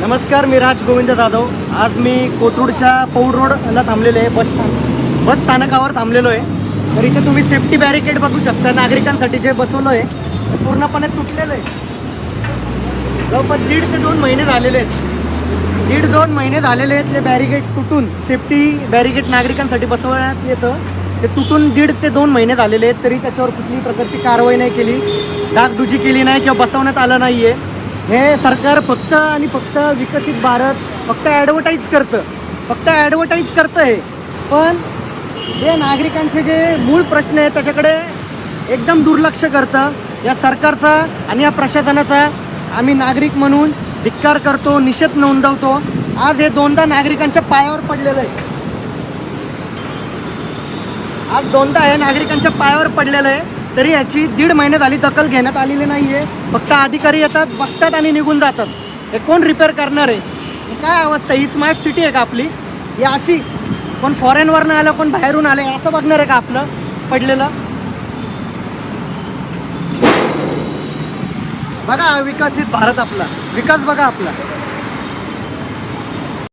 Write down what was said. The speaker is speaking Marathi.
नमस्कार मी राज गोविंद जाधव. आज मी कोथरूडच्या पौड रोडला थांबलेलो आहे. बस स्थान बस स्थानकावर थांबलेलो आहे. तर इथे तुम्ही सेफ्टी बॅरिकेड बघू शकता. नागरिकांसाठी जे बसवलं आहे ते पूर्णपणे तुटलेलं आहे. जवळपास दीड ते दोन महिने झालेले आहेत. दीड दोन महिने झालेले आहेत ते बॅरिकेड तुटून. सेफ्टी बॅरिकेड नागरिकांसाठी बसवण्यात येतं. ते तुटून दीड ते दोन महिने झालेले आहेत. तरी त्याच्यावर कुठलीही प्रकारची कारवाई नाही केली. डागडुजी केली नाही किंवा बसवण्यात आलं नाही आहे हे सरकार फक्त आणि फक्त विकसित भारत फक्त ॲडव्हर्टाईज करतं. फक्त ॲडव्हर्टाईज करतं हे. पण जे नागरिकांचे जे मूळ प्रश्न आहेत त्याच्याकडे एकदम दुर्लक्ष करतं. या सरकारचा आणि या प्रशासनाचा आम्ही नागरिक म्हणून धिक्कार करतो निषेध नोंदवतो. आज हे दोनदा नागरिकांच्या पायावर पडलेलं आहे. आज दोनदा हे नागरिकांच्या पायावर पडलेलं आहे. तरी याची दीड महिने झाली दखल घेण्यात आलेली नाही आहे फक्त अधिकारी येतात बघतात आणि निघून जातात. हे कोण रिपेअर करणार आहे? काय अवस्था? ही स्मार्ट सिटी आहे का आपली? ही अशी कोण फॉरेनवरनं आलं कोण बाहेरून आलं असं बघणार आहे का आपलं पडलेलं? बघा विकसित भारत आपला. विकास बघा आपला.